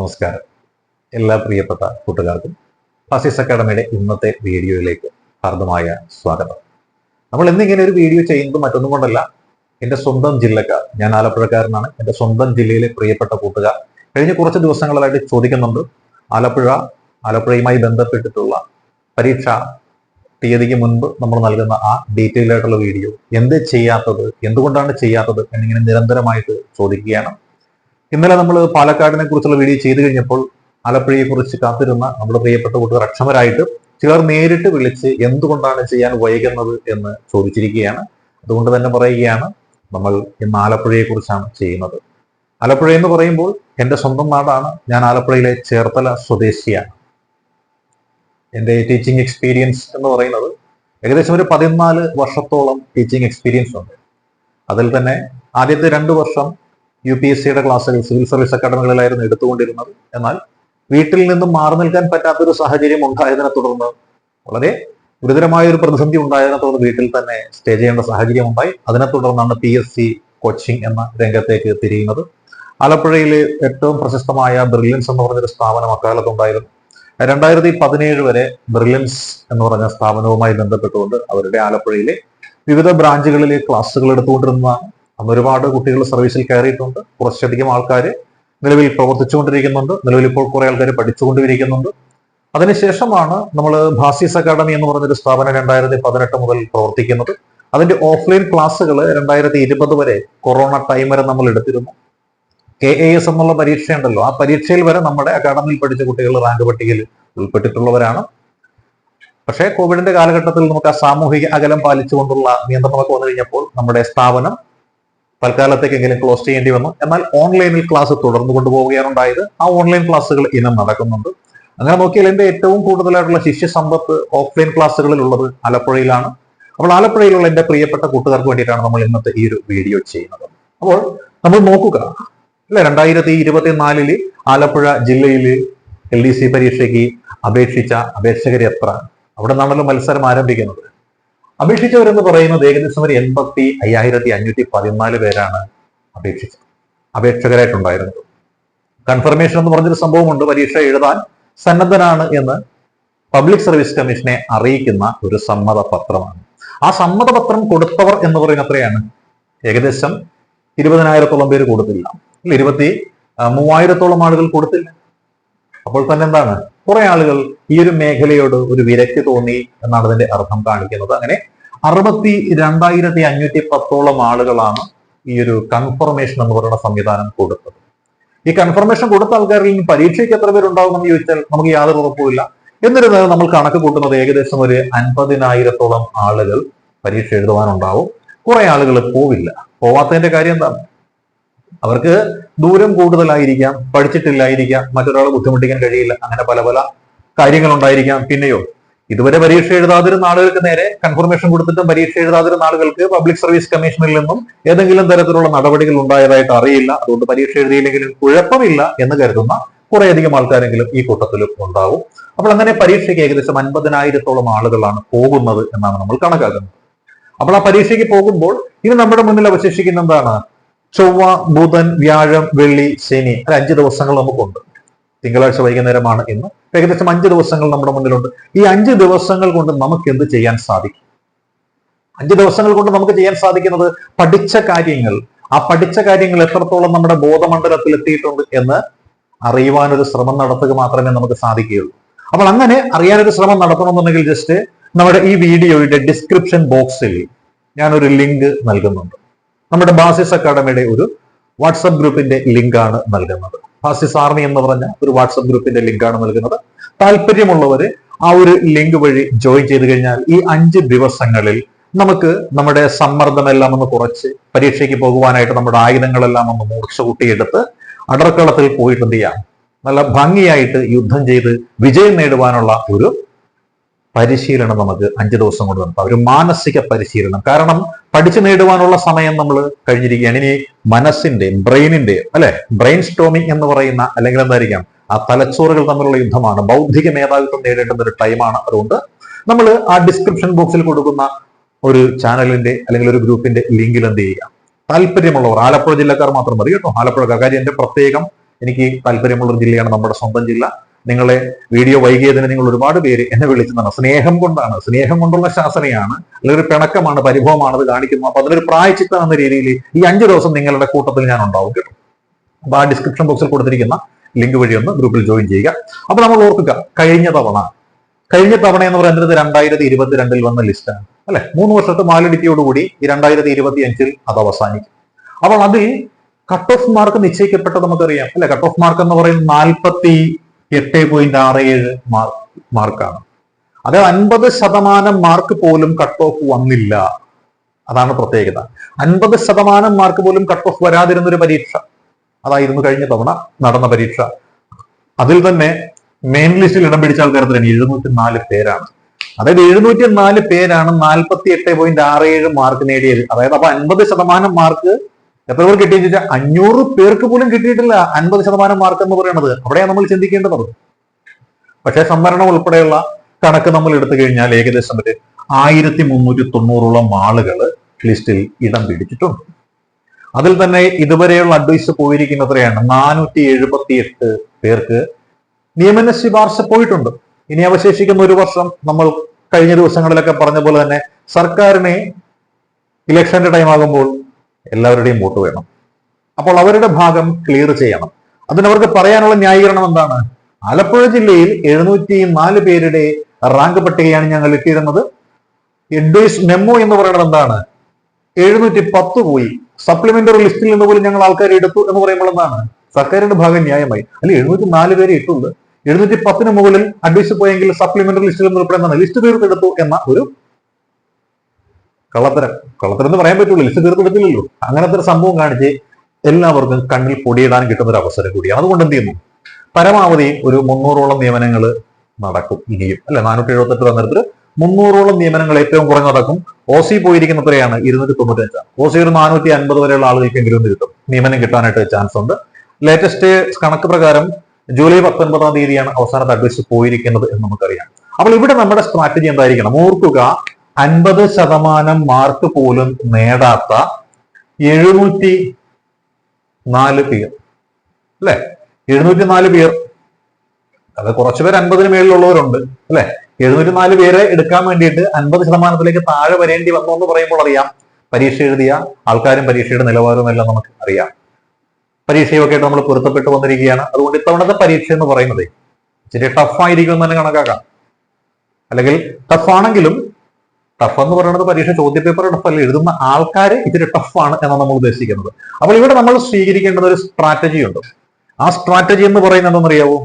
നമസ്കാരം. എല്ലാ പ്രിയപ്പെട്ട കൂട്ടുകാർക്കും ഫാസിസ് അക്കാഡമിയുടെ ഇന്നത്തെ വീഡിയോയിലേക്ക് ഹാർദമായ സ്വാഗതം. നമ്മൾ എന്നിങ്ങനെ ഒരു വീഡിയോ ചെയ്യുന്നത് മറ്റൊന്നും കൊണ്ടല്ല. എന്റെ സ്വന്തം ജില്ലക്കാർ ഞാൻ ആലപ്പുഴക്കാരനാണ്. എന്റെ സ്വന്തം ജില്ലയിലെ പ്രിയപ്പെട്ട കൂട്ടുകാർ കഴിഞ്ഞ കുറച്ച് ദിവസങ്ങളായിട്ട് ചോദിക്കുന്നുണ്ട്. ആലപ്പുഴ ആലപ്പുഴയുമായി ബന്ധപ്പെട്ടിട്ടുള്ള പരീക്ഷ തീയതിക്ക് മുൻപ് നമ്മൾ നൽകുന്ന ആ ഡീറ്റെയിൽ ആയിട്ടുള്ള വീഡിയോ എന്ത് ചെയ്യാത്തത് എന്തുകൊണ്ടാണ് ചെയ്യാത്തത് എന്നിങ്ങനെ നിരന്തരമായിട്ട് ചോദിക്കുകയാണ്. ഇന്നലെ നമ്മൾ പാലക്കാടിനെ കുറിച്ചുള്ള വീഡിയോ ചെയ്തു കഴിഞ്ഞപ്പോൾ ആലപ്പുഴയെ കുറിച്ച് കാത്തിരുന്ന നമ്മുടെ പ്രിയപ്പെട്ട കൂട്ടുകാർ അക്ഷമരായിട്ട് ചിലർ നേരിട്ട് വിളിച്ച് എന്തുകൊണ്ടാണ് ചെയ്യാൻ വൈകുന്നത് എന്ന് ചോദിച്ചിരിക്കുകയാണ്. അതുകൊണ്ട് തന്നെ പറയുകയാണ് നമ്മൾ ഇന്ന് ആലപ്പുഴയെ കുറിച്ചാണ് ചെയ്യുന്നത്. ആലപ്പുഴ എന്ന് പറയുമ്പോൾ എന്റെ സ്വന്തം നാടാണ്. ഞാൻ ആലപ്പുഴയിലെ ചേർത്തല സ്വദേശിയാണ്. എന്റെ ടീച്ചിങ് എക്സ്പീരിയൻസ് എന്ന് പറയുന്നത് ഏകദേശം ഒരു പതിനാല് വർഷത്തോളം ടീച്ചിങ് എക്സ്പീരിയൻസ് ഉണ്ട്. അതിൽ തന്നെ ആദ്യത്തെ രണ്ട് വർഷം യു പി എസ് സിയുടെ ക്ലാസ്സുകൾ സിവിൽ സർവീസ് അക്കാഡമികളിലായിരുന്നു എടുത്തുകൊണ്ടിരുന്നത്. എന്നാൽ വീട്ടിൽ നിന്നും മാറി നിൽക്കാൻ പറ്റാത്തൊരു സാഹചര്യം ഉണ്ടായതിനെ തുടർന്ന് വളരെ ഗുരുതരമായ ഒരു പ്രതിസന്ധി ഉണ്ടായതിനെ തുടർന്ന് വീട്ടിൽ തന്നെ സ്റ്റേ ചെയ്യേണ്ട സാഹചര്യം ഉണ്ടായി. അതിനെ തുടർന്നാണ് പി എസ് സി കോച്ചിങ് എന്ന രംഗത്തേക്ക് തിരിയുന്നത്. ആലപ്പുഴയിൽ ഏറ്റവും പ്രശസ്തമായ ബ്രില്യൻസ് എന്ന് പറഞ്ഞൊരു സ്ഥാപനം അക്കാലത്തുണ്ടായിരുന്നു. രണ്ടായിരത്തി പതിനേഴ് വരെ ബ്രില്യൻസ് എന്ന് പറഞ്ഞ സ്ഥാപനവുമായി ബന്ധപ്പെട്ടുകൊണ്ട് അവരുടെ ആലപ്പുഴയിലെ വിവിധ ബ്രാഞ്ചുകളിലെ ക്ലാസ്സുകൾ എടുത്തുകൊണ്ടിരുന്നതാണ് അന്ന് ഒരുപാട് കുട്ടികൾ സർവീസിൽ കയറിയിട്ടുണ്ട്. കുറച്ചധികം ആൾക്കാർ നിലവിൽ പ്രവർത്തിച്ചുകൊണ്ടിരിക്കുന്നുണ്ട്. നിലവിൽ ഇപ്പോൾ കുറെ ആൾക്കാർ പഠിച്ചുകൊണ്ടിരിക്കുന്നുണ്ട്. അതിനുശേഷമാണ് നമ്മൾ ഭാസീസ് അക്കാഡമി എന്ന് പറഞ്ഞൊരു സ്ഥാപനം രണ്ടായിരത്തി പതിനെട്ട് മുതൽ പ്രവർത്തിക്കുന്നത്. അതിന്റെ ഓഫ്ലൈൻ ക്ലാസ്സുകൾ രണ്ടായിരത്തി ഇരുപത് വരെ കൊറോണ ടൈം വരെ നമ്മൾ എടുത്തിരുന്നു. കെ എ എസ് എന്നുള്ള പരീക്ഷയുണ്ടല്ലോ. ആ പരീക്ഷയിൽ വരെ നമ്മുടെ അക്കാഡമിയിൽ പഠിച്ച കുട്ടികൾ റാങ്ക് പട്ടികയിൽ ഉൾപ്പെട്ടിട്ടുള്ളവരാണ്. പക്ഷേ കോവിഡിന്റെ കാലഘട്ടത്തിൽ നമുക്ക് ആ സാമൂഹിക അകലം പാലിച്ചുകൊണ്ടുള്ള നിയന്ത്രണമൊക്കെ വന്നു കഴിഞ്ഞപ്പോൾ നമ്മുടെ സ്ഥാപനം തൽക്കാലത്തേക്കെങ്കിലും ക്ലോസ് ചെയ്യേണ്ടി വന്നു. എന്നാൽ ഓൺലൈനിൽ ക്ലാസ് തുടർന്നു കൊണ്ടുപോവുകയാണ് ഉണ്ടായത്. ആ ഓൺലൈൻ ക്ലാസ്സുകൾ ഇന്നും നടക്കുന്നുണ്ട്. അങ്ങനെ നോക്കിയാൽ എന്റെ ഏറ്റവും കൂടുതലായിട്ടുള്ള ശിഷ്യ സമ്പത്ത് ഓഫ്ലൈൻ ക്ലാസ്സുകളിൽ ഉള്ളത് ആലപ്പുഴയിലാണ്. അപ്പോൾ ആലപ്പുഴയിലുള്ള എന്റെ പ്രിയപ്പെട്ട കൂട്ടുകാർക്ക് വേണ്ടിയിട്ടാണ് നമ്മൾ ഇന്നത്തെ ഈ ഒരു വീഡിയോ ചെയ്യുന്നത്. അപ്പോൾ നമ്മൾ നോക്കുക. അല്ലെ? രണ്ടായിരത്തി ഇരുപത്തിനാലിൽ ആലപ്പുഴ ജില്ലയിൽ എൽ ഡി സി പരീക്ഷയ്ക്ക് അപേക്ഷിച്ച അപേക്ഷകർ എത്ര അവിടെ നിന്നാണല്ലോ മത്സരം ആരംഭിക്കുന്നത്. അപേക്ഷിച്ചവരെന്ന് പറയുന്നത് ഏകദേശം ഒരു എൺപത്തി അയ്യായിരത്തി അഞ്ഞൂറ്റി പതിനാല് പേരാണ് അപേക്ഷിച്ചത്. അപേക്ഷകരായിട്ടുണ്ടായിരുന്നത്. കൺഫർമേഷൻ എന്ന് പറഞ്ഞൊരു സംഭവമുണ്ട്. പരീക്ഷ എഴുതാൻ സന്നദ്ധനാണ് എന്ന് പബ്ലിക് സർവീസ് കമ്മീഷനെ അറിയിക്കുന്ന ഒരു സമ്മതപത്രമാണ്. ആ സമ്മതപത്രം കൊടുത്തവർ എന്ന് പറയുന്ന എത്രയാണ് ഏകദേശം ഇരുപതിനായിരത്തോളം പേര് കൊടുത്തില്ല. ഇരുപത്തി മൂവായിരത്തോളം ആളുകൾ കൊടുത്തില്ല. അപ്പോൾ തന്നെ എന്താണ്? കുറെ ആളുകൾ ഈ ഒരു മേഖലയോട് ഒരു വിരക്തി തോന്നി എന്നാണ് അതിന്റെ അർത്ഥം കാണിക്കുന്നത്. അങ്ങനെ അറുപത്തി രണ്ടായിരത്തി അഞ്ഞൂറ്റി പത്തോളം ആളുകളാണ് ഈ ഒരു കൺഫർമേഷൻ എന്ന് പറയുന്ന സംവിധാനം കൊടുത്തത്. ഈ കൺഫർമേഷൻ കൊടുത്ത ആൾക്കാരിൽ നിന്ന് പരീക്ഷയ്ക്ക് എത്ര പേരുണ്ടാവും എന്ന് ചോദിച്ചാൽ നമുക്ക് യാതൊരു ഉറപ്പുമില്ല. എന്നിരുന്നാലും നമ്മൾ കണക്ക് കൂട്ടുന്നത് ഏകദേശം ഒരു അൻപതിനായിരത്തോളം ആളുകൾ പരീക്ഷ എഴുതുവാനുണ്ടാവും. കുറെ ആളുകൾ പോവില്ല. പോവാത്തതിന്റെ കാര്യം എന്താണ്? അവർക്ക് ദൂരം കൂടുതലായിരിക്കാം പഠിച്ചിട്ടില്ലായിരിക്കാം മറ്റൊരാളെ ബുദ്ധിമുട്ടിക്കാൻ കഴിയില്ല അങ്ങനെ പല പല കാര്യങ്ങൾ ഉണ്ടായിരിക്കാം പിന്നെയോ ഇതുവരെ പരീക്ഷ എഴുതാതിരുന്ന ആളുകൾക്ക് നേരെ കൺഫർമേഷൻ കൊടുത്തിട്ടും പരീക്ഷ എഴുതാതിരുന്ന ആളുകൾക്ക് പബ്ലിക് സർവീസ് കമ്മീഷനിൽ നിന്നും ഏതെങ്കിലും തരത്തിലുള്ള നടപടികൾ ഉണ്ടായതായിട്ട് അറിയില്ല. അതുകൊണ്ട് പരീക്ഷ എഴുതിയില്ലെങ്കിലും കുഴപ്പമില്ല എന്ന് കരുതുന്ന കുറേയധികം ആൾക്കാരെങ്കിലും ഈ കൂട്ടത്തിലും ഉണ്ടാവും. അപ്പോൾ അങ്ങനെ പരീക്ഷയ്ക്ക് ഏകദേശം അൻപതിനായിരത്തോളം ആളുകളാണ് പോകുന്നത് എന്നാണ് നമ്മൾ കണക്കാക്കുന്നത്. അപ്പോൾ ആ പരീക്ഷയ്ക്ക് പോകുമ്പോൾ ഇനി നമ്മുടെ മുന്നിൽ അവശേഷിക്കുന്ന എന്താണ്? ചൊവ്വ ബുധൻ വ്യാഴം വെള്ളി ശനി അല്ല അഞ്ച് ദിവസങ്ങൾ നമുക്കുണ്ട്. തിങ്കളാഴ്ച വൈകുന്നേരമാണ് ഇന്ന്. ഏകദേശം അഞ്ച് ദിവസങ്ങൾ നമ്മുടെ മുന്നിലുണ്ട്. ഈ അഞ്ച് ദിവസങ്ങൾ കൊണ്ട് നമുക്ക് എന്ത് ചെയ്യാൻ സാധിക്കും? അഞ്ച് ദിവസങ്ങൾ കൊണ്ട് നമുക്ക് ചെയ്യാൻ സാധിക്കുന്നത് പഠിച്ച കാര്യങ്ങൾ. ആ പഠിച്ച കാര്യങ്ങൾ എത്രത്തോളം നമ്മുടെ ബോധമണ്ഡലത്തിൽ എത്തിയിട്ടുണ്ട് എന്ന് അറിയുവാനൊരു ശ്രമം നടത്തുക മാത്രമേ നമുക്ക് സാധിക്കുകയുള്ളൂ. അപ്പോൾ അങ്ങനെ അറിയാനൊരു ശ്രമം നടത്തണമെന്നുണ്ടെങ്കിൽ ജസ്റ്റ് നമ്മുടെ ഈ വീഡിയോയുടെ ഡിസ്ക്രിപ്ഷൻ ബോക്സിൽ ഞാനൊരു ലിങ്ക് നൽകുന്നുണ്ട്. നമ്മുടെ ബാസിസ് അക്കാഡമിയുടെ ഒരു വാട്സപ്പ് ഗ്രൂപ്പിന്റെ ലിങ്കാണ് നൽകുന്നത്. ബാസിസ് ആർമി എന്ന് പറഞ്ഞ ഒരു വാട്സപ്പ് ഗ്രൂപ്പിന്റെ ലിങ്കാണ് നൽകുന്നത്. താല്പര്യമുള്ളവര് ആ ഒരു ലിങ്ക് വഴി ജോയിൻ ചെയ്ത് കഴിഞ്ഞാൽ ഈ അഞ്ച് ദിവസങ്ങളിൽ നമുക്ക് നമ്മുടെ സമ്മർദ്ദമെല്ലാം ഒന്ന് കുറച്ച് പരീക്ഷയ്ക്ക് പോകുവാനായിട്ട് നമ്മുടെ ആയുധങ്ങളെല്ലാം ഒന്ന് മൂർച്ച കൂട്ടിയെടുത്ത് അടർക്കളത്തിൽ പോയിട്ട് എന്ത് ചെയ്യാം? നല്ല ഭംഗിയായിട്ട് യുദ്ധം ചെയ്ത് വിജയം നേടുവാനുള്ള ഒരു പരിശീലനം നമുക്ക് അഞ്ച് ദിവസം കൊണ്ട് നടത്താം ഒരു മാനസിക പരിശീലനം. കാരണം പഠിച്ചു നേടുവാനുള്ള സമയം നമ്മൾ കഴിഞ്ഞിരിക്കുകയാണ്. ഇനി മനസ്സിന്റെ ബ്രെയിനിന്റെ അല്ലെ? ബ്രെയിൻ സ്റ്റോമിംഗ് എന്ന് പറയുന്ന അല്ലെങ്കിൽ എന്തായിരിക്കാം? ആ തലച്ചോറുകൾ തമ്മിലുള്ള യുദ്ധമാണ്. ബൗദ്ധിക മേധാവിത്വം നേടേണ്ടുന്ന ഒരു ടൈമാണ് അതുകൊണ്ട് നമ്മൾ ആ ഡിസ്ക്രിപ്ഷൻ ബോക്സിൽ കൊടുക്കുന്ന ഒരു ചാനലിന്റെ അല്ലെങ്കിൽ ഒരു ഗ്രൂപ്പിന്റെ ലിങ്കിൽ എന്ത് ചെയ്യുക? താല്പര്യമുള്ളവർ ആലപ്പുഴ ജില്ലക്കാർ മാത്രം മതി കേട്ടോ. ആലപ്പുഴക്കാർ കാര്യം പ്രത്യേകം എനിക്ക് താല്പര്യമുള്ള ജില്ലയാണ് നമ്മുടെ സ്വന്തം ജില്ല. നിങ്ങളെ വീഡിയോ വൈകിയതിന് നിങ്ങൾ ഒരുപാട് പേര് എന്നെ വിളിച്ചതാണ് സ്നേഹം കൊണ്ടാണ്. സ്നേഹം കൊണ്ടുള്ള ശാസനയാണ്. അല്ലെങ്കിൽ ഒരു പിണക്കമാണ് പരിഭവമാണ് അത് കാണിക്കുന്നത്. അപ്പൊ അതിനൊരു പ്രായച്ചിത്തം എന്ന രീതിയിൽ ഈ അഞ്ചു ദിവസം നിങ്ങളുടെ കൂട്ടത്തിൽ ഞാൻ ഉണ്ടാവും കേട്ടോ. അപ്പൊ ആ ഡിസ്ക്രിപ്ഷൻ ബോക്സിൽ കൊടുത്തിരിക്കുന്ന ലിങ്ക് വഴി ഒന്ന് ഗ്രൂപ്പിൽ ജോയിൻ ചെയ്യുക. അപ്പൊ നമ്മൾ ഓർക്കുക കഴിഞ്ഞ തവണ കഴിഞ്ഞ തവണ എന്ന് പറയുന്നത് രണ്ടായിരത്തി ഇരുപത്തിരണ്ടിൽ വന്ന ലിസ്റ്റാണ് അല്ലെ? മൂന്ന് വർഷത്തെ വാലിഡിറ്റിയോടുകൂടി ഈ രണ്ടായിരത്തി ഇരുപത്തി അഞ്ചിൽ അത് അവസാനിക്കും. അപ്പോൾ അതിൽ കട്ട് ഓഫ് മാർക്ക് നിശ്ചയിക്കപ്പെട്ടത് നമുക്കറിയാം. അല്ലെ? കട്ട് ഓഫ് മാർക്ക് എന്ന് പറയുന്നത് നാൽപ്പത്തി എട്ട് പോയിന്റ് ആറ് ഏഴ് മാർക്കാണ്. അത് അൻപത് ശതമാനം മാർക്ക് പോലും കട്ട് ഓഫ് വന്നില്ല. അതാണ് പ്രത്യേകത. അൻപത് ശതമാനം മാർക്ക് പോലും കട്ട് ഓഫ് വരാതിരുന്ന ഒരു പരീക്ഷ അതായിരുന്നു കഴിഞ്ഞ തവണ നടന്ന പരീക്ഷ. അതിൽ തന്നെ മെയിൻ ലിസ്റ്റിൽ ഇടം പിടിച്ച ആൾക്കാർ തന്നെ എഴുന്നൂറ്റി നാല് പേരാണ്. അതായത് എഴുന്നൂറ്റി നാല് പേരാണ് നാൽപ്പത്തി എട്ട് പോയിന്റ് ആറ് ഏഴ് മാർക്ക് നേടിയത്. അതായത് അപ്പൊ അൻപത് ശതമാനം മാർക്ക് എത്ര പേർ കിട്ടിയെന്ന് ചോദിച്ചാൽ അഞ്ഞൂറ് പേർക്ക് പോലും കിട്ടിയിട്ടില്ല. അൻപത് ശതമാനം മാർക്ക് എന്ന് പറയുന്നത്. അവിടെയാണ് നമ്മൾ ചിന്തിക്കേണ്ടത്. പക്ഷേ സംവരണം ഉൾപ്പെടെയുള്ള കണക്ക് നമ്മൾ എടുത്തു കഴിഞ്ഞാൽ ഏകദേശം ഒരു ആയിരത്തി മുന്നൂറ്റി തൊണ്ണൂറോളം ആളുകൾ ലിസ്റ്റിൽ ഇടം പിടിച്ചിട്ടുണ്ട്. അതിൽ തന്നെ ഇതുവരെയുള്ള അഡ്വൈസ് പോയിരിക്കുന്ന എത്രയാണ് നാനൂറ്റി എഴുപത്തി എട്ട് പേർക്ക് നിയമന ശുപാർശ പോയിട്ടുണ്ട്. ഇനി അവശേഷിക്കുന്ന ഒരു വർഷം നമ്മൾ കഴിഞ്ഞ ദിവസങ്ങളിലൊക്കെ പറഞ്ഞ പോലെ തന്നെ സർക്കാരിനെ ഇലക്ഷന്റെ ടൈം ആകുമ്പോൾ എല്ലാവരുടെയും വോട്ട് വേണം. അപ്പോൾ അവരുടെ ഭാഗം ക്ലിയർ ചെയ്യണം. അതിനവർക്ക് പറയാനുള്ള ന്യായീകരണം എന്താണ്? ആലപ്പുഴ ജില്ലയിൽ എഴുന്നൂറ്റി നാല് പേരുടെ റാങ്ക് പട്ടികയാണ് ഞങ്ങൾ ഇട്ടിരുന്നത്. എഡ്വൈസ് മെമ്മോ എന്ന് പറയുന്നത് എന്താണ്? എഴുന്നൂറ്റി പത്ത് പോയി സപ്ലിമെന്ററി ലിസ്റ്റിൽ നിന്ന് പോലും ഞങ്ങൾ ആൾക്കാരെ എടുത്തു എന്ന് പറയുമ്പോൾ എന്താണ്? സർക്കാരിന്റെ ഭാഗം ന്യായമായി. അല്ലെ എഴുന്നൂറ്റി നാല് പേരെ ഇട്ടുണ്ട് എഴുന്നൂറ്റി പത്തിന് മുകളിൽ അഡ്വൈസ് പോയെങ്കിൽ സപ്ലിമെന്ററി ലിസ്റ്റിൽ നിന്ന് ഉൾപ്പെടെ ലിസ്റ്റ് തീർത്തെടുത്തു എന്ന ഒരു കള്ളത്തരം. കള്ളത്തരം എന്ന് പറയാൻ പറ്റുള്ളൂ ലിസ്റ്റ് തീർത്തെടുത്തില്ലല്ലോ അങ്ങനത്തെ ഒരു സംഭവം കാണിച്ച് എല്ലാവർക്കും കണ്ണിൽ പൊടിയിടാൻ കിട്ടുന്ന ഒരു അവസരം കൂടിയാണ്. അതുകൊണ്ട് എന്ത് ചെയ്യുന്നു? പരമാവധി ഒരു മുന്നൂറോളം നിയമനങ്ങൾ നടക്കും ഇനിയും. അല്ലെ? നാനൂറ്റി എഴുപത്തെട്ട് തന്നിടത്തിൽ മുന്നൂറോളം നിയമനങ്ങൾ ഏറ്റവും കുറഞ്ഞ നടക്കും. ഒ സി പോയിരിക്കുന്ന എത്രയാണ് ഇരുന്നൂറ്റി തൊണ്ണൂറ്റഞ്ചാണ് ഒ സി ഒരു നാനൂറ്റി അൻപത് വരെയുള്ള ആളുകൾക്കെങ്കിലും കിട്ടും. നിയമനം കിട്ടാനായിട്ട് ചാൻസ് ഉണ്ട്. ലേറ്റസ്റ്റ് കണക്ക് പ്രകാരം ജൂലൈ പത്തൊൻപതാം തീയതിയാണ് അവസാനത്തെ അഡ്വൈസ് പോയിരിക്കുന്നത് എന്ന് നമുക്കറിയാം. അപ്പോൾ ഇവിടെ നമ്മുടെ സ്ട്രാറ്റജി എന്തായിരിക്കണം? ഓർക്കുക അൻപത് ശതമാനം മാർക്ക് പോലും നേടാത്ത എഴുന്നൂറ്റി നാല് പേർ അല്ലെ? എഴുന്നൂറ്റി നാല് പേർ അത് കുറച്ചു പേർ അൻപതിന് മേളിലുള്ളവരുണ്ട്. അല്ലെ? എഴുന്നൂറ്റി നാല് പേരെ എടുക്കാൻ വേണ്ടിയിട്ട് അൻപത് ശതമാനത്തിലേക്ക് താഴെ വരേണ്ടി വന്നു എന്ന് പറയുമ്പോൾ അറിയാം. പരീക്ഷ എഴുതിയ ആൾക്കാരും പരീക്ഷയുടെ നിലവാരവും എല്ലാം നമുക്ക് അറിയാം. പരീക്ഷയൊക്കെ നമ്മൾ പൊരുത്തപ്പെട്ട് വന്നിരിക്കുകയാണ്. അതുകൊണ്ട് ഇത്തവണത്തെ പരീക്ഷ എന്ന് പറയുന്നത് ഇച്ചിരി ടഫായിരിക്കും എന്ന് തന്നെ കണക്കാക്കാം. അല്ലെങ്കിൽ ടഫ് ആണെങ്കിലും ടഫ് എന്ന് പറയുന്നത് പരീക്ഷ ചോദ്യപേപ്പർ ടഫ് അല്ല എഴുതുന്ന ആൾക്കാർ ഇത്തിരി ടഫാണ് എന്നാണ് നമ്മൾ ഉദ്ദേശിക്കുന്നത്. അപ്പോൾ ഇവിടെ നമ്മൾ സ്വീകരിക്കേണ്ടത് ഒരു സ്ട്രാറ്റജി ഉണ്ട്. ആ സ്ട്രാറ്റജി എന്ന് പറയുന്നത് എന്തെന്നറിയാവോ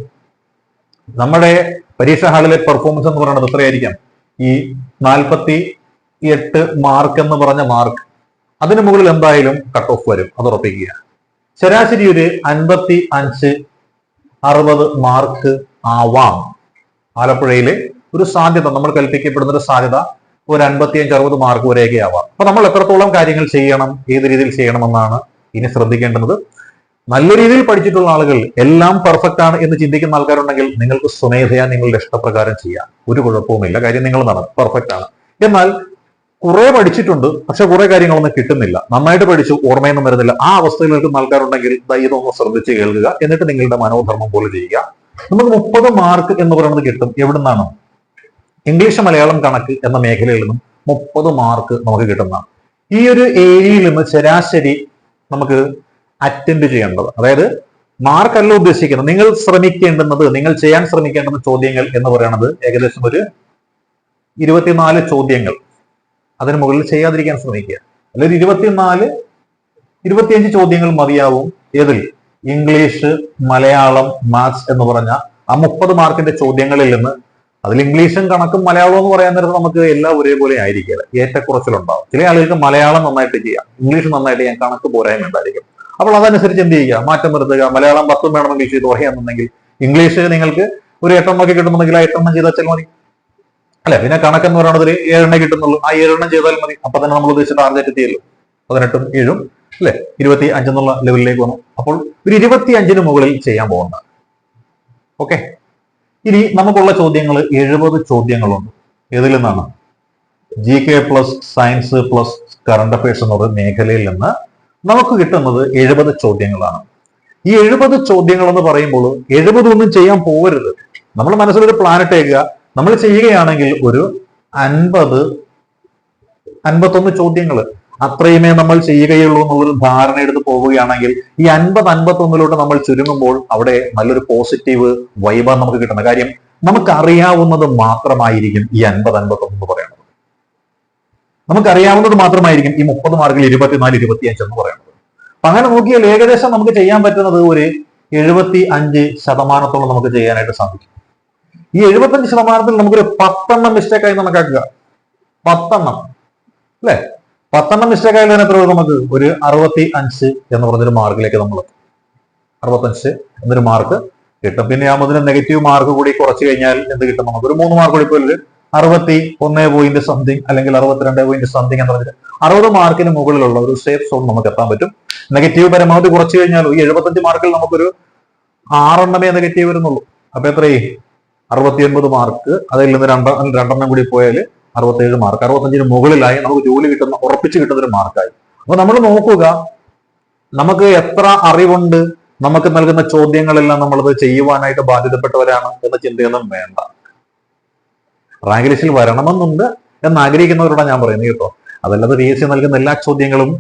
നമ്മുടെ പരീക്ഷാ ഹാളിലെ പെർഫോമൻസ് എന്ന് പറയുന്നത് എത്രയായിരിക്കാം? ഈ നാൽപ്പത്തി എട്ട് മാർക്ക് എന്ന് പറഞ്ഞ മാർക്ക് അതിന് മുകളിൽ എന്തായാലും കട്ട് ഓഫ് വരും. അത് ഉറപ്പിക്കുക. ശരാശരി ഒരു അൻപത്തി അഞ്ച് അറുപത് മാർക്ക് ആവാം. ആലപ്പുഴയിലെ ഒരു സാധ്യത നമ്മൾ കൽപ്പിക്കപ്പെടുന്ന ഒരു സാധ്യത ഒരു അൻപത്തിയഞ്ച് അറുപത് മാർക്ക് വരെയൊക്കെ ആവാം അപ്പൊ നമ്മൾ എത്രത്തോളം കാര്യങ്ങൾ ചെയ്യണം ഏത് രീതിയിൽ ചെയ്യണമെന്നാണ് ഇനി ശ്രദ്ധിക്കേണ്ടത് നല്ല രീതിയിൽ പഠിച്ചിട്ടുള്ള ആളുകൾ എല്ലാം പെർഫെക്റ്റ് ആണ് എന്ന് ചിന്തിക്കുന്ന ആൾക്കാരുണ്ടെങ്കിൽ നിങ്ങൾക്ക് സ്വമേധയാ നിങ്ങളുടെ ഇഷ്ടപ്രകാരം ചെയ്യാം. ഒരു കുഴപ്പവുമില്ല. കാര്യം നിങ്ങൾ നടന്നു പെർഫെക്റ്റ് ആണ്. എന്നാൽ കുറെ പഠിച്ചിട്ടുണ്ട് പക്ഷെ കുറെ കാര്യങ്ങളൊന്നും കിട്ടുന്നില്ല. നന്നായിട്ട് പഠിച്ചു ഓർമ്മയൊന്നും വരുന്നില്ല. ആ അവസ്ഥയിൽ നിൽക്കുന്ന ആൾക്കാരുണ്ടെങ്കിൽ ഇതൊന്ന് ശ്രദ്ധിച്ച് കേൾക്കുക. എന്നിട്ട് നിങ്ങളുടെ മനോധർമ്മം പോലെ ചെയ്യുക. നമുക്ക് മുപ്പത് മാർക്ക് എന്ന് പറയുന്നത് കിട്ടും. എവിടുന്നാണ്? ഇംഗ്ലീഷ് മലയാളം കണക്ക് എന്ന മേഖലയിൽ നിന്നും മുപ്പത് മാർക്ക് നമുക്ക് കിട്ടുന്നതാണ് ഈ ഒരു ഏരിയയിൽ നിന്ന് ശരാശരി നമുക്ക് അറ്റൻഡ് ചെയ്യേണ്ടത്. അതായത് മാർക്കല്ല ഉദ്ദേശിക്കുന്നത്. നിങ്ങൾ ശ്രമിക്കേണ്ടുന്നത് നിങ്ങൾ ചെയ്യാൻ ശ്രമിക്കേണ്ടുന്ന ചോദ്യങ്ങൾ എന്ന് പറയുന്നത് ഏകദേശം ഒരു ഇരുപത്തിനാല് ചോദ്യങ്ങൾ. അതിന് മുകളിൽ ചെയ്യാതിരിക്കാൻ ശ്രമിക്കുക. അല്ലെങ്കിൽ ഇരുപത്തിനാല് ഇരുപത്തിയഞ്ച് ചോദ്യങ്ങൾ മതിയാവും ഏതിൽ? ഇംഗ്ലീഷ് മലയാളം മാത്സ് എന്ന് പറഞ്ഞ ആ മുപ്പത് മാർക്കിന്റെ ചോദ്യങ്ങളിൽ നിന്ന് അതിൽ ഇംഗ്ലീഷും കണക്കും മലയാളവും എന്ന് പറയാൻ നേരത്ത് നമുക്ക് എല്ലാം ഒരേപോലെ ആയിരിക്കില്ല. ഏറ്റക്കുറച്ചിലുണ്ടാവും. ചില ആളുകൾക്ക് മലയാളം നന്നായിട്ട് ചെയ്യാം. ഇംഗ്ലീഷ് നന്നായിട്ട് ചെയ്യാം കണക്ക് പോരായ്മ ഉണ്ടായിരിക്കും. അപ്പോൾ അതനുസരിച്ച് എന്ത് ചെയ്യുക? മാറ്റം വരുത്തുക. മലയാളം പത്തും വേണമെങ്കിൽ ചെയ്ത് പറയാന്നുണ്ടെങ്കിൽ ഇംഗ്ലീഷ് നിങ്ങൾക്ക് ഒരു എട്ടെണ്ണമൊക്കെ കിട്ടുന്നുണ്ടെങ്കിൽ ആ എട്ടെണ്ണം ചെയ്താൽ മതി. അല്ലെ? പിന്നെ കണക്കെന്ന് പറയുന്നത് ഏഴെണ്ണം കിട്ടുന്നുള്ളൂ. ആ ഏഴെണ്ണം ചെയ്താൽ മതി. അപ്പൊ തന്നെ നമ്മൾ ഉദ്ദേശിച്ച ടാർഗറ്റ് എത്തിയല്ലോ. പതിനെട്ടും ഏഴും അല്ലെ? ഇരുപത്തി അഞ്ചെന്നുള്ള ലെവലിലേക്ക് വന്നു. അപ്പോൾ ഒരു ഇരുപത്തി അഞ്ചിന് മുകളിൽ ചെയ്യാൻ പോകുന്ന ഓക്കെ ഇനി നമുക്കുള്ള ചോദ്യങ്ങൾ എഴുപത് ചോദ്യങ്ങളുണ്ട്. ഏതിൽ നിന്നാണ്? G K plus science plus current affairs എന്നുള്ള മേഖലയിൽ നിന്ന് നമുക്ക് കിട്ടുന്നത് എഴുപത് ചോദ്യങ്ങളാണ്. ഈ എഴുപത് ചോദ്യങ്ങൾ എന്ന് പറയുമ്പോൾ എഴുപത് ഒന്നും ചെയ്യാൻ പോകരുത് നമ്മൾ മനസ്സിലൊരു പ്ലാൻ ഇട്ടേക്കുക. നമ്മൾ ചെയ്യുകയാണെങ്കിൽ ഒരു അൻപത് അൻപത്തൊന്ന് ചോദ്യങ്ങൾ അത്രയുമേ നമ്മൾ ചെയ്യുകയുള്ളൂ എന്നുള്ളൊരു ധാരണ എടുത്ത് പോവുകയാണെങ്കിൽ ഈ അൻപത് അൻപത്തൊന്നിലോട്ട് നമ്മൾ ചുരുങ്ങുമ്പോൾ അവിടെ നല്ലൊരു പോസിറ്റീവ് വൈബാണ് നമുക്ക് കിട്ടുന്ന കാര്യം നമുക്കറിയാവുന്നത് മാത്രമായിരിക്കും ഈ അൻപത് അൻപത്തൊന്ന് എന്ന് പറയുന്നത്. നമുക്കറിയാവുന്നത് മാത്രമായിരിക്കും ഈ മുപ്പത് മാർക്കിൽ ഇരുപത്തിനാല് ഇരുപത്തിയഞ്ച് എന്ന് പറയുന്നത്. അപ്പൊ അങ്ങനെ നോക്കിയാൽ ഏകദേശം നമുക്ക് ചെയ്യാൻ പറ്റുന്നത് ഒരു എഴുപത്തി അഞ്ച് ശതമാനത്തോളം നമുക്ക് ചെയ്യാനായിട്ട് സാധിക്കും. ഈ എഴുപത്തഞ്ച് ശതമാനത്തിൽ നമുക്കൊരു പത്തെണ്ണം മിസ്റ്റേക്കായി കണക്കാക്കുക പത്തെണ്ണം. അല്ലെ? പത്തെണ്ണം മിസ്റ്റേക്ക് ആയാലും എത്ര വരും നമുക്ക്? ഒരു അറുപത്തി അഞ്ച് എന്ന് പറഞ്ഞൊരു മാർക്കിലേക്ക് നമ്മൾ അറുപത്തഞ്ച് എന്നൊരു മാർക്ക് കിട്ടും. പിന്നെ ആകുമ്പോൾ നെഗറ്റീവ് മാർക്ക് കൂടി കുറച്ച് കഴിഞ്ഞാൽ എന്ത് കിട്ടും നമുക്ക്? ഒരു മൂന്ന് മാർക്ക് കൂടി ഇപ്പോൾ അറുപത്തി ഒന്ന് പോയിന്റ് സംതിങ് അല്ലെങ്കിൽ അറുപത്തിരണ്ട് പോയിന്റ് സംതിങ് എന്ന് പറഞ്ഞിട്ട് അറുപത് മാർക്കിന് മുകളിലുള്ള ഒരു സേഫ് സോൺ നമുക്ക് എത്താൻ പറ്റും. നെഗറ്റീവ് പരമാവധി കുറച്ച് കഴിഞ്ഞാൽ ഈ എഴുപത്തഞ്ച് മാർക്കിൽ നമുക്കൊരു ആറെണ്ണമേ നെഗറ്റീവ് വരുന്നുള്ളൂ. അപ്പൊ എത്രയായി? അറുപത്തിയൊൻപത് മാർക്ക് അതിൽ നിന്ന് രണ്ട രണ്ടെണ്ണം കൂടി പോയാൽ അറുപത്തേഴ് മാർക്ക് അറുപത്തഞ്ചിന് മുകളിലായി നമുക്ക് ജോലി കിട്ടുന്ന ഉറപ്പിച്ച് കിട്ടുന്ന ഒരു മാർക്കായി അപ്പൊ നമ്മൾ നോക്കുക നമുക്ക് എത്ര അറിവുണ്ട് നമുക്ക് നൽകുന്ന ചോദ്യങ്ങളെല്ലാം നമ്മളത് ചെയ്യുവാനായിട്ട് ബാധ്യതപ്പെട്ടവരാണ് എന്ന ചിന്തയൊന്നും വേണ്ട. റാങ്ക് ലിസ്റ്റിൽ വരണമെന്നുണ്ട് എന്ന് ആഗ്രഹിക്കുന്നവരോടാണ് ഞാൻ പറയുന്നത് കേട്ടോ. അതല്ലാതെ പി എസ് സി നൽകുന്ന എല്ലാ ചോദ്യങ്ങളും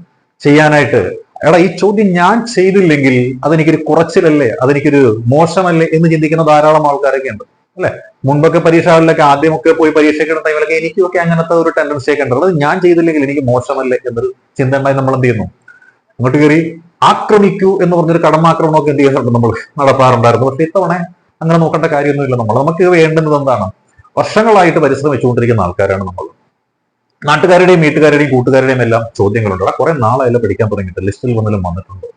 ചെയ്യാനായിട്ട് എടാ ഈ ചോദ്യം ഞാൻ ചെയ്തില്ലെങ്കിൽ അതെനിക്കൊരു കുറച്ചിലല്ലേ അതെനിക്കൊരു മോശമല്ലേ എന്ന് ചിന്തിക്കുന്ന ധാരാളം ആൾക്കാരൊക്കെ ഉണ്ട്. അല്ലെ? മുൻപൊക്കെ പരീക്ഷകളിലൊക്കെ ആദ്യമൊക്കെ പോയി പരീക്ഷയ്ക്ക് എടുത്ത ടൈമിലൊക്കെ എനിക്കൊക്കെ അങ്ങനത്തെ ഒരു ടെൻഡൻസി ഒക്കെ ഉണ്ട് അത് ഞാൻ ചെയ്തില്ലെങ്കിൽ എനിക്ക് മോശമല്ലേ എന്നൊരു ചിന്ത ഉണ്ടായി നമ്മൾ എന്ത് ചെയ്യുന്നു? അങ്ങോട്ട് കയറി ആക്രമിക്കൂ എന്ന് പറഞ്ഞൊരു കടമാക്രമണമൊക്കെ എന്ത് ചെയ്യാറുണ്ട് നമ്മൾ നടത്താറുണ്ടായിരുന്നു. പക്ഷെ ഇത്തവണ അങ്ങനെ നോക്കേണ്ട കാര്യമൊന്നുമില്ല നമ്മൾ. നമുക്ക് വേണ്ടുന്നത് എന്താണ്? വർഷങ്ങളായിട്ട് പരിശ്രമിച്ചുകൊണ്ടിരിക്കുന്ന ആൾക്കാരാണ് നമ്മൾ. നാട്ടുകാരുടെയും വീട്ടുകാരുടെയും കൂട്ടുകാരുടെയും എല്ലാം ചോദ്യങ്ങളുണ്ട്. അവിടെ കുറെ നാളായാലും പഠിക്കാൻ തുടങ്ങിയിട്ട്. ലിസ്റ്റിൽ വന്നാലും വന്നിട്ടുണ്ട്.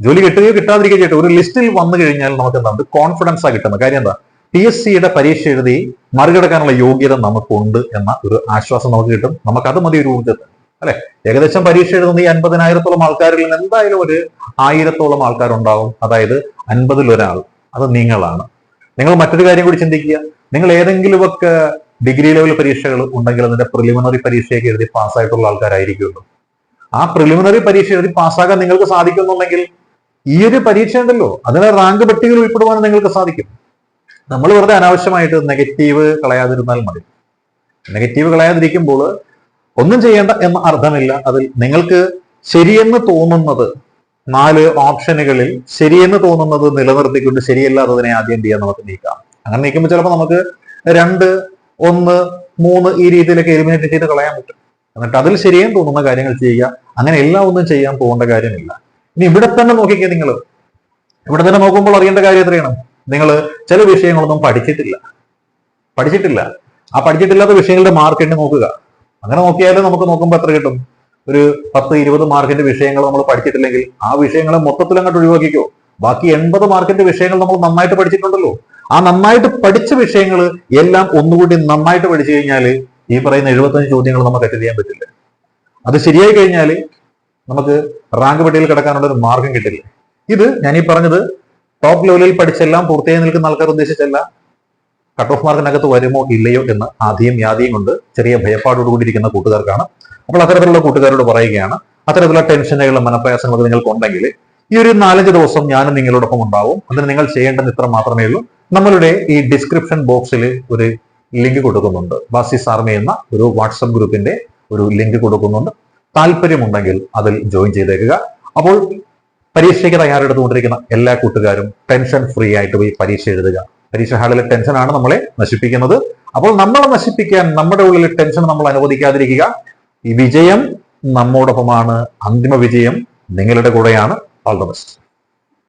ജോലി കിട്ടുകയോ കിട്ടാതിരിക്കുകയോ ചെയ്യട്ടെ. ഒരു ലിസ്റ്റിൽ വന്നു കഴിഞ്ഞാൽ നമുക്ക് എന്താണ്? കോൺഫിഡൻസ് ആ കിട്ടുന്നത്. കാര്യം എന്താ? പി എസ് സിയുടെ പരീക്ഷ എഴുതി മറികടക്കാനുള്ള യോഗ്യത നമുക്കുണ്ട് എന്ന ഒരു ആശ്വാസം നമുക്ക് കിട്ടും. നമുക്ക് അത് മതി ഒരു ഊർജത്തിൽ അല്ലെ? ഏകദേശം പരീക്ഷ എഴുതുന്ന ഈ അൻപതിനായിരത്തോളം ആൾക്കാരിൽ നിന്ന് എന്തായാലും ഒരു ആയിരത്തോളം ആൾക്കാരുണ്ടാവും. അതായത് അൻപതിൽ ഒരാൾ അത് നിങ്ങളാണ്. നിങ്ങൾ മറ്റൊരു കാര്യം കൂടി ചിന്തിക്കുക. നിങ്ങൾ ഏതെങ്കിലുമൊക്കെ ഡിഗ്രി ലെവൽ പരീക്ഷകൾ ഉണ്ടെങ്കിൽ അതിന്റെ പ്രിലിമിനറി പരീക്ഷയൊക്കെ എഴുതി പാസ്സായിട്ടുള്ള ആൾക്കാരായിരിക്കുമല്ലോ. ആ പ്രിലിമിനറി പരീക്ഷ എഴുതി പാസ്സാകാൻ നിങ്ങൾക്ക് സാധിക്കുന്നുണ്ടെങ്കിൽ ഈ ഒരു പരീക്ഷ ഉണ്ടല്ലോ അതിനെ റാങ്ക് പട്ടികയിൽ ഉൾപ്പെടുവാൻ നിങ്ങൾക്ക് സാധിക്കും. നമ്മൾ വെറുതെ അനാവശ്യമായിട്ട് നെഗറ്റീവ് കളയാതിരുന്നാൽ മതി. നെഗറ്റീവ് കളയാതിരിക്കുമ്പോൾ ഒന്നും ചെയ്യേണ്ട എന്ന അർത്ഥമില്ല. അതിൽ നിങ്ങൾക്ക് ശരിയെന്ന് തോന്നുന്നത് നാല് ഓപ്ഷനുകളിൽ ശരിയെന്ന് തോന്നുന്നത് നിലനിർത്തിക്കൊണ്ട് ശരിയല്ലാത്തതിനെ ആദ്യം ചെയ്യാൻ നമുക്ക് നീക്കാം അങ്ങനെ നീക്കുമ്പോൾ ചിലപ്പോൾ നമുക്ക് രണ്ട് ഒന്ന് മൂന്ന് ഈ രീതിയിലൊക്കെ എലിമിനേറ്റ് ചെയ്ത് കളയാൻ പറ്റും. എന്നിട്ട് അതിൽ ശരിയെന്ന് തോന്നുന്ന കാര്യങ്ങൾ ചെയ്യുക. അങ്ങനെ എല്ലാം ഒന്നും ചെയ്യാൻ പോകേണ്ട കാര്യമില്ല. ഇനി ഇവിടെ തന്നെ നോക്കിക്കേ നിങ്ങൾ. ഇവിടെ തന്നെ നോക്കുമ്പോൾ അറിയേണ്ട കാര്യം എത്രയാണ്? നിങ്ങൾ ചില വിഷയങ്ങളൊന്നും പഠിച്ചിട്ടില്ല. പഠിച്ചിട്ടില്ല. ആ പഠിച്ചിട്ടില്ലാത്ത വിഷയങ്ങളുടെ മാർക്ക് എണ്ണി നോക്കുക. അങ്ങനെ നോക്കിയാലും നമുക്ക് നോക്കുമ്പോൾ എത്ര കിട്ടും? ഒരു പത്ത് ഇരുപത് മാർക്കിന്റെ വിഷയങ്ങൾ നമ്മൾ പഠിച്ചിട്ടില്ലെങ്കിൽ ആ വിഷയങ്ങളെ മൊത്തത്തിൽ അങ്ങോട്ട് ഒഴിവാക്കിക്കോ. ബാക്കി എൺപത് മാർക്കിന്റെ വിഷയങ്ങൾ നമ്മൾ നന്നായിട്ട് പഠിച്ചിട്ടുണ്ടല്ലോ. ആ നന്നായിട്ട് പഠിച്ച വിഷയങ്ങൾ എല്ലാം ഒന്നുകൂടി നന്നായിട്ട് പഠിച്ചു കഴിഞ്ഞാൽ ഈ പറയുന്ന എഴുപത്തഞ്ച് ചോദ്യങ്ങൾ നമുക്ക് അറ്റൻഡ് ചെയ്യാൻ പറ്റില്ല. അത് ശരിയായി കഴിഞ്ഞാൽ നമുക്ക് റാങ്ക് പട്ടികയിൽ കിടക്കാനുള്ള ഒരു മാർഗം കിട്ടില്ല. ഇത് ഞാൻ ഈ പറഞ്ഞത് ടോപ്പ് ലെവലിൽ പഠിച്ചെല്ലാം പൂർത്തിയായി നിൽക്കുന്ന ആൾക്കാർ ഉദ്ദേശിച്ചല്ല. കട്ട് ഓഫ് മാർക്കിനകത്ത് വരുമോ ഇല്ലയോ എന്ന് ആദ്യം യാദ്യം കൊണ്ട് ചെറിയ ഭയപ്പാടോടുകൂടിയിരിക്കുന്ന കൂട്ടുകാർക്കാണ്. അപ്പോൾ അത്തരത്തിലുള്ള കൂട്ടുകാരോട് പറയുകയാണ്. അത്തരത്തിലുള്ള ടെൻഷനുകളും മനപ്രയാസങ്ങളൊക്കെ നിങ്ങൾക്ക് ഉണ്ടെങ്കിൽ ഈ ഒരു നാലഞ്ച് ദിവസം ഞാനും നിങ്ങളോടൊപ്പം ഉണ്ടാവും. അതിന് നിങ്ങൾ ചെയ്യേണ്ടത് ഇത്ര മാത്രമേ ഉള്ളൂ. നമ്മളുടെ ഈ ഡിസ്ക്രിപ്ഷൻ ബോക്സിൽ ഒരു ലിങ്ക് കൊടുക്കുന്നുണ്ട്. ബാസി സാർമി എന്ന ഒരു വാട്സപ്പ് ഗ്രൂപ്പിന്റെ ഒരു ലിങ്ക് കൊടുക്കുന്നുണ്ട്. താല്പര്യമുണ്ടെങ്കിൽ അതിൽ ജോയിൻ ചെയ്തേക്കുക. അപ്പോൾ പരീക്ഷയ്ക്ക് തയ്യാറെടുത്തുകൊണ്ടിരിക്കുന്ന എല്ലാ കൂട്ടുകാരും ടെൻഷൻ ഫ്രീ ആയിട്ട് പോയി പരീക്ഷ എഴുതുക. പരീക്ഷ ഹാളിലെ ടെൻഷനാണ് നമ്മളെ നശിപ്പിക്കുന്നത്. അപ്പോൾ നമ്മളെ നശിപ്പിക്കാൻ നമ്മുടെ ഉള്ളിൽ ടെൻഷൻ നമ്മൾ അനുവദിക്കാതിരിക്കുക. ഈ വിജയം നമ്മോടൊപ്പമാണ്. അന്തിമ വിജയം നിങ്ങളുടെ കൂടെയാണ്. All the best